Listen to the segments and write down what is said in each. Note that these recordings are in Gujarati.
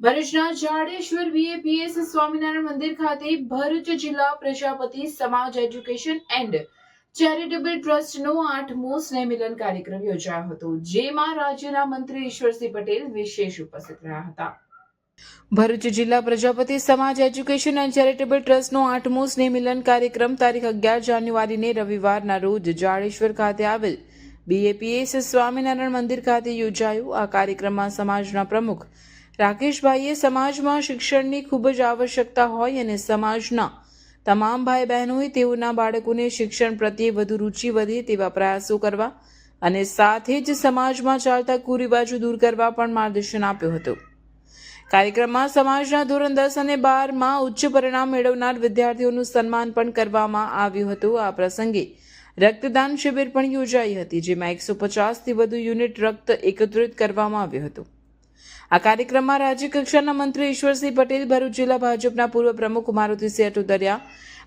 ભરૂચના જાડેશ્વર વીએપીએસ સ્વામિનારાયણ મંદિર ખાતે ભરૂચ જિલ્લા પ્રજાપતિ સમાજ એજ્યુકેશન એન્ડ ચેરિટેબલ ટ્રસ્ટનો આઠમો સ્નેહમિલન કાર્યક્રમ યોજાયો હતો, જેમાં રાજ્યના મંત્રી ઈશ્વરસિંહ પટેલ વિશેષ ઉપસ્થિત રહ્યા હતા. ભરૂચ જિલ્લા પ્રજાપતિ સમાજ એજ્યુકેશન એન્ડ ચેરિટેબલ ટ્રસ્ટનો આઠમો સ્નેહમિલન કાર્યક્રમ તારીખ અગિયાર જાન્યુઆરીને રવિવારના રોજ જાડેશ્વર ખાતે આવેલ બીએપીએસ સ્વામિનારાયણ મંદિર ખાતે યોજાયો. આ કાર્યક્રમમાં સમાજના પ્રમુખ રાકેશભાઈએ સમાજમાં શિક્ષણની ખૂબ જ આવશ્યકતા હોય અને સમાજના તમામ ભાઈ બહેનોએ તેઓના બાળકોને શિક્ષણ પ્રત્યે વધુ રુચિ વધે તેવા પ્રયાસો કરવા અને સાથે જ સમાજમાં ચાલતા કુરિવાજો દૂર કરવા પણ માર્ગદર્શન આપ્યું હતું. કાર્યક્રમમાં સમાજના ધોરણ દસ અને બારમાં ઉચ્ચ પરિણામ મેળવનાર વિદ્યાર્થીઓનું સન્માન પણ કરવામાં આવ્યું હતું. આ પ્રસંગે રક્તદાન શિબિર પણ યોજાઈ હતી, જેમાં એકસો પચાસથી વધુ યુનિટ રક્ત એકત્રિત કરવામાં આવ્યું હતું. આ કાર્યક્રમમાં રાજ્ય કક્ષાના મંત્રી ઈશ્વરસિંહ પટેલ ભરૂચ જિલ્લા ભાજપના પૂર્વ પ્રમુખ મારુતિસિંહ અટુદરિયા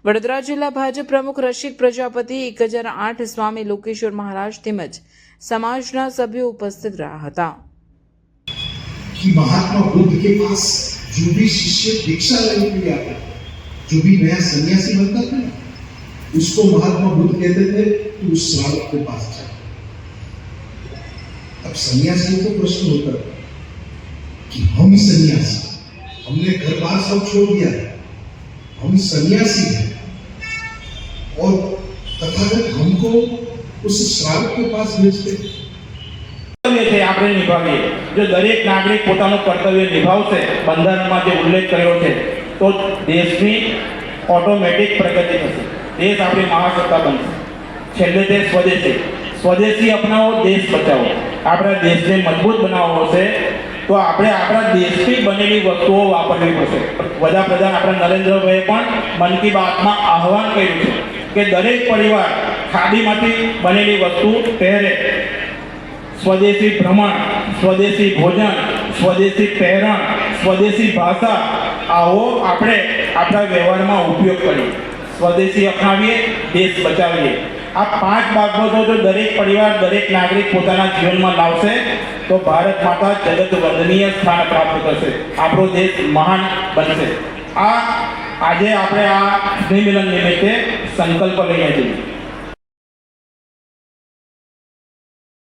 વડોદરા જિલ્લા ભાજપ પ્રમુખ રશિક પ્રજાપતિ એક હજાર આઠ સ્વામી લોકેશ્વર મહારાજ તેમજ સમાજના સભ્યો ઉપસ્થિત રહ્યા હતા कि महात्मा बुद्ध के पास जो भी शिष्य दीक्षा लेने के लिए आता जो भी नया सन्यासी बनता था ना उसको महात्मा बुद्ध कहते थे कि उस श्रावक के पास जा अब सन्यासियों को प्रश्न होता था कि हम सन्यासी हमने घर बार सब छोड़ दिया है हम सन्यासी हैं और तथागत हमको उस श्रावक के पास भेजते हैं કર્તવ્ય છે આપણે નિભાવીએ જો દરેક નાગરિક પોતાનું કર્તવ્ય નિભાવશે બંધારણમાં જે ઉલ્લેખ કર્યો છે તો દેશની ઓટોમેટિક પ્રગતિ થશે દેશ આપણી મહાસત્તા બનશે છેલ્લે તે સ્વદેશી સ્વદેશી અપનાવો દેશ બચાવો આપણા દેશને મજબૂત બનાવવો હશે તો આપણે આપણા દેશથી બનેલી વસ્તુઓ વાપરવી પડશે. વડાપ્રધાન આપણા નરેન્દ્રભાઈએ પણ મન કી બાતમાં આહવાન કર્યું છે કે દરેક પરિવાર ખાદીમાંથી બનેલી વસ્તુ પહેરે. સ્વદેશી ભ્રમણ, સ્વદેશી ભોજન, સ્વદેશી પહેરણ, સ્વદેશી ભાષા, આવો આપણે આપણા વ્યવહારમાં ઉપયોગ કરીએ. સ્વદેશી અપનાવીએ દેશ બચાવીએ. આ પાંચ બાબતો જો દરેક પરિવાર, દરેક નાગરિક પોતાના જીવનમાં લાવશે, તો ભારત માતા જગત વંદનીય સ્થાન પ્રાપ્ત કરશે. આપણો દેશ મહાન બનશે. આ આજે આપણે આ સ્નેહ મિલન નિમિત્તે સંકલ્પ લઈએ છીએ.